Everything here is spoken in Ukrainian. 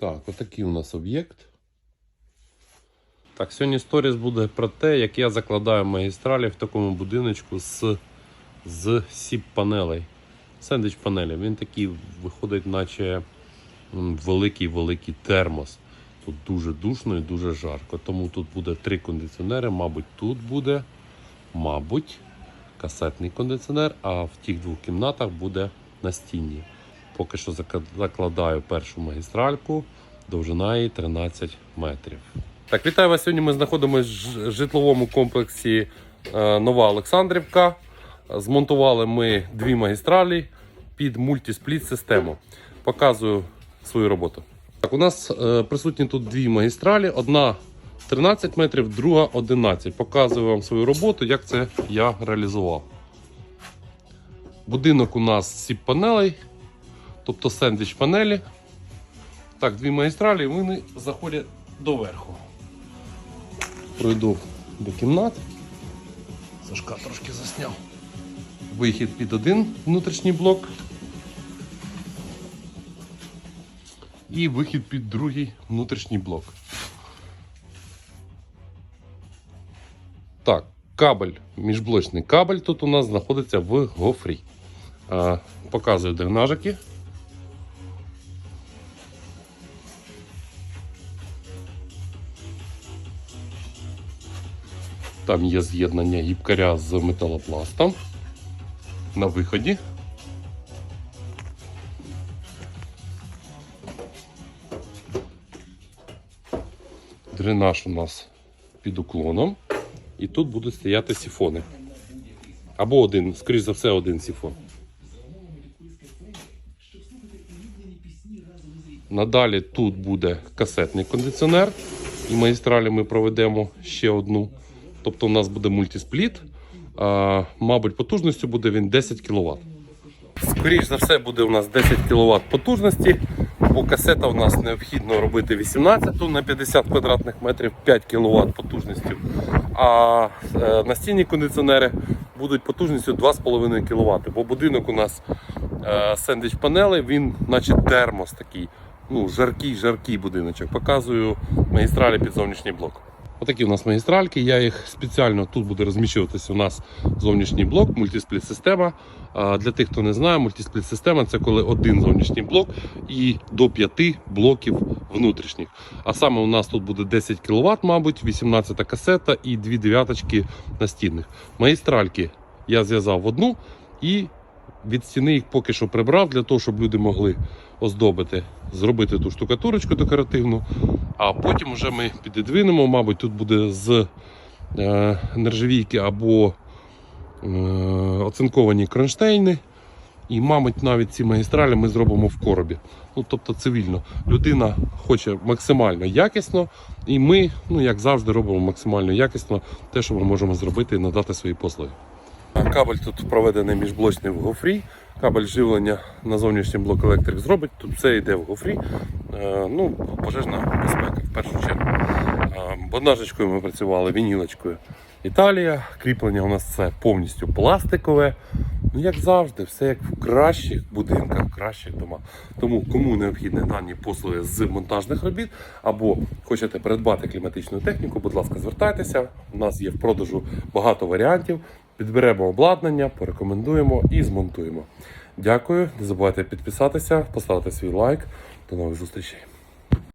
Так, отакий у нас об'єкт. Так, сьогодні сторіс буде про те, як я закладаю магістралі в такому будиночку з, з сіп-панелей. Сендвіч панелі. Він такий виходить, наче великий-великий термос. Тут дуже душно і дуже жарко. Тому тут буде три кондиціонери. Мабуть, тут буде, мабуть, касетний кондиціонер, а в тих двох кімнатах буде настінні. Поки що закладаю першу магістральку, довжина її 13 метрів. Так, вітаю вас. Сьогодні ми знаходимося в житловому комплексі е, Нова Олександрівка. Змонтували ми дві магістралі під мультиспліт систему. Показую свою роботу. Так, у нас е, присутні тут дві магістралі. Одна 13 метрів, друга 11. Показую вам свою роботу, як це я реалізував. Будинок у нас з сіп-панелей, тобто сендвіч панелі. Так, дві магістралі, і вони заходять доверху. Пройду до кімнат. Сашка трошки засняв. Вихід під один внутрішній блок. І вихід під другий внутрішній блок. Так, кабель, міжблочний кабель тут у нас знаходиться в гофрі. Показую дренажики. Там є з'єднання гібкаря з металопластом на виході. Дренаж у нас під уклоном. І тут будуть стояти сіфони. Або один, скоріш за все, один сіфон. Надалі тут буде касетний кондиціонер. І магістралі ми проведемо ще одну. Тобто у нас буде мультиспліт. Мабуть, потужністю буде він 10 кВт. Скоріше за все буде у нас 10 кВт потужності, бо касета у нас необхідно робити 18 на 50 квадратних метрів 5 кВт потужністю. А е, настінні кондиціонери будуть потужністю 2,5 кВт. Бо будинок у нас е, сендвіч панели, він наче термос такий. Ну, жаркий, жаркий будиночок. Показую магістралі під зовнішній блок. Отакі у нас магістральки. Я їх спеціально тут буде розміщуватися у нас зовнішній блок, мультиспліт система. А Для тих, хто не знає, мультиспліт система це коли один зовнішній блок і до 5 блоків внутрішніх. А саме у нас тут буде 10 кВт, мабуть, 18 касета і дві дев'яточки настінних. Магістральки я зв'язав в одну і від стіни їх поки що прибрав для того, щоб люди могли оздобити, зробити ту штукатурочку декоративну. А потім вже ми підідвинемо, мабуть, тут буде з е, нержавійки або е, оцинковані кронштейни. І, мабуть, навіть ці магістралі ми зробимо в коробі. Ну, тобто цивільно. Людина хоче максимально якісно, і ми, ну як завжди, робимо максимально якісно те, що ми можемо зробити і надати свої послуги. Кабель тут проведений міжблочний в гофрі. Кабель живлення на зовнішній блок електрик зробить. Тут все йде в гофрі. Е, ну, пожежна безпека в першу чергу. Е, Бандажечкою ми працювали, вінілочкою. Італія. Кріплення у нас це повністю пластикове. Ну, як завжди, все як в кращих будинках, кращих домах. Тому кому необхідні дані послуги з монтажних робіт або хочете придбати кліматичну техніку, будь ласка, звертайтеся. У нас є в продажу багато варіантів. Підберемо обладнання, порекомендуємо і змонтуємо. Дякую. Не забувайте підписатися, поставити свій лайк. До нових зустрічей.